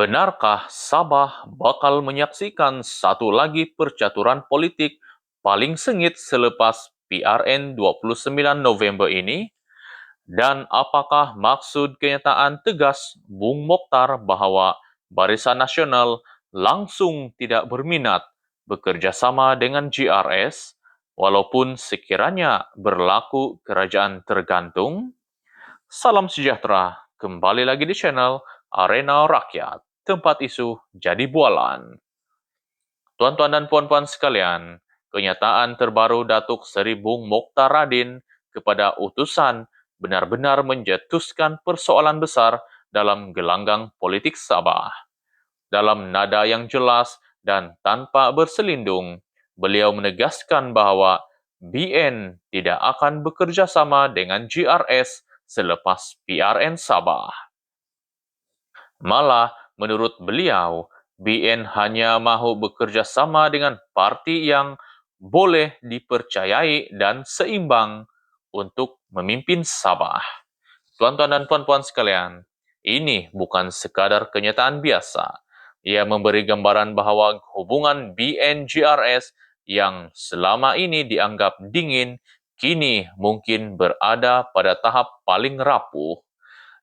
Benarkah Sabah bakal menyaksikan satu lagi percaturan politik paling sengit selepas PRN 29 November ini? Dan apakah maksud kenyataan tegas Bung Mokhtar bahawa Barisan Nasional langsung tidak berminat bekerja sama dengan GRS walaupun sekiranya berlaku kerajaan tergantung? Salam sejahtera, kembali lagi di channel Arena Rakyat, tempat isu jadi bualan. Tuan-tuan dan puan-puan sekalian, kenyataan terbaru Datuk Seri Bung Mokhtar Radin kepada utusan benar-benar menjetuskan persoalan besar dalam gelanggang politik Sabah. Dalam nada yang jelas dan tanpa berselindung, beliau menegaskan bahawa BN tidak akan bekerja sama dengan GRS selepas PRN Sabah. Malah, menurut beliau, BN hanya mahu bekerja sama dengan parti yang boleh dipercayai dan seimbang untuk memimpin Sabah. Tuan-tuan dan puan-puan sekalian, ini bukan sekadar kenyataan biasa. Ia memberi gambaran bahawa hubungan BN-GRS yang selama ini dianggap dingin, kini mungkin berada pada tahap paling rapuh.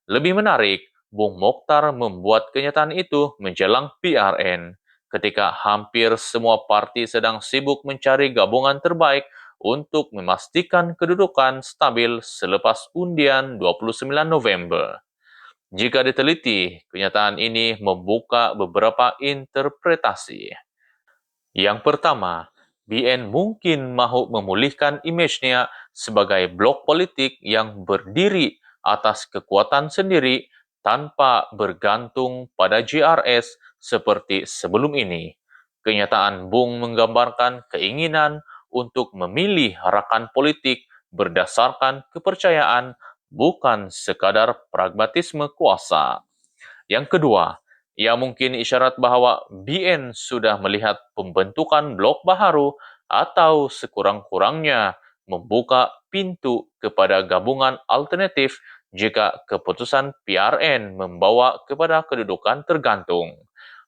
Lebih menarik, Bung Mokhtar membuat kenyataan itu menjelang PRN ketika hampir semua parti sedang sibuk mencari gabungan terbaik untuk memastikan kedudukan stabil selepas undian 29 November. Jika diteliti, kenyataan ini membuka beberapa interpretasi. Yang pertama, BN mungkin mahu memulihkan imejnya sebagai blok politik yang berdiri atas kekuatan sendiri tanpa bergantung pada GRS seperti sebelum ini. Kenyataan Bung menggambarkan keinginan untuk memilih rakan politik berdasarkan kepercayaan bukan sekadar pragmatisme kuasa. Yang kedua, ia mungkin isyarat bahawa BN sudah melihat pembentukan blok baharu atau sekurang-kurangnya membuka pintu kepada gabungan alternatif jika keputusan PRN membawa kepada kedudukan tergantung.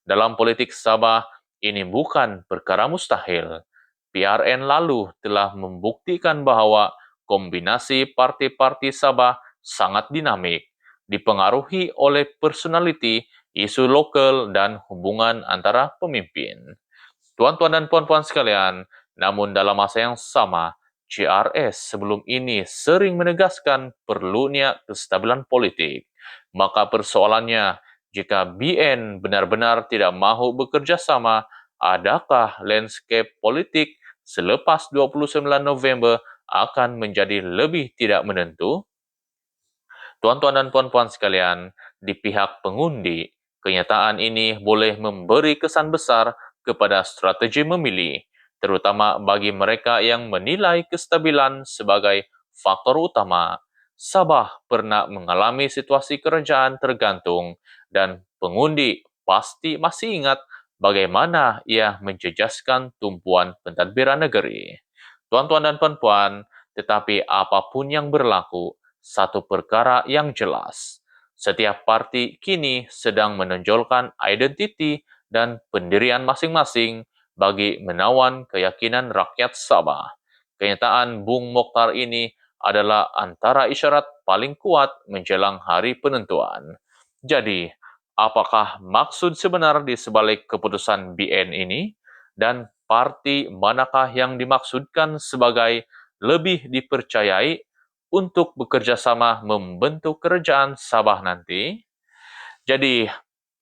Dalam politik Sabah, ini bukan perkara mustahil. PRN lalu telah membuktikan bahawa kombinasi parti-parti Sabah sangat dinamik, dipengaruhi oleh personaliti, isu lokal dan hubungan antara pemimpin. Tuan-tuan dan puan-puan sekalian, namun dalam masa yang sama, CRS sebelum ini sering menegaskan perlunya kestabilan politik. Maka persoalannya, jika BN benar-benar tidak mahu bekerja sama, adakah landscape politik selepas 29 November akan menjadi lebih tidak menentu? Tuan-tuan dan puan-puan sekalian, di pihak pengundi, kenyataan ini boleh memberi kesan besar kepada strategi memilih terutama bagi mereka yang menilai kestabilan sebagai faktor utama. Sabah pernah mengalami situasi kerajaan tergantung dan pengundi pasti masih ingat bagaimana ia menjejaskan tumpuan pentadbiran negeri. Tuan-tuan dan puan-puan, tetapi apa pun yang berlaku, satu perkara yang jelas. Setiap parti kini sedang menonjolkan identiti dan pendirian masing-masing bagi menawan keyakinan rakyat Sabah. Kenyataan Bung Mokhtar ini adalah antara isyarat paling kuat menjelang hari penentuan. Jadi, apakah maksud sebenar di sebalik keputusan BN ini? Dan parti manakah yang dimaksudkan sebagai lebih dipercayai untuk bekerja sama membentuk kerajaan Sabah nanti? Jadi,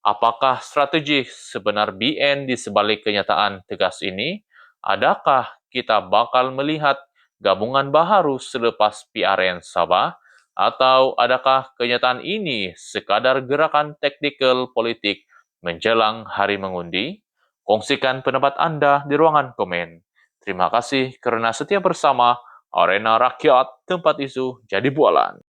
Apakah strategi sebenar BN di sebalik kenyataan tegas ini? Adakah kita bakal melihat gabungan baharu selepas PRN Sabah? Atau adakah kenyataan ini sekadar gerakan taktikal politik menjelang hari mengundi? Kongsikan pendapat anda di ruangan komen. Terima kasih kerana setia bersama Arena Rakyat, tempat isu jadi bualan.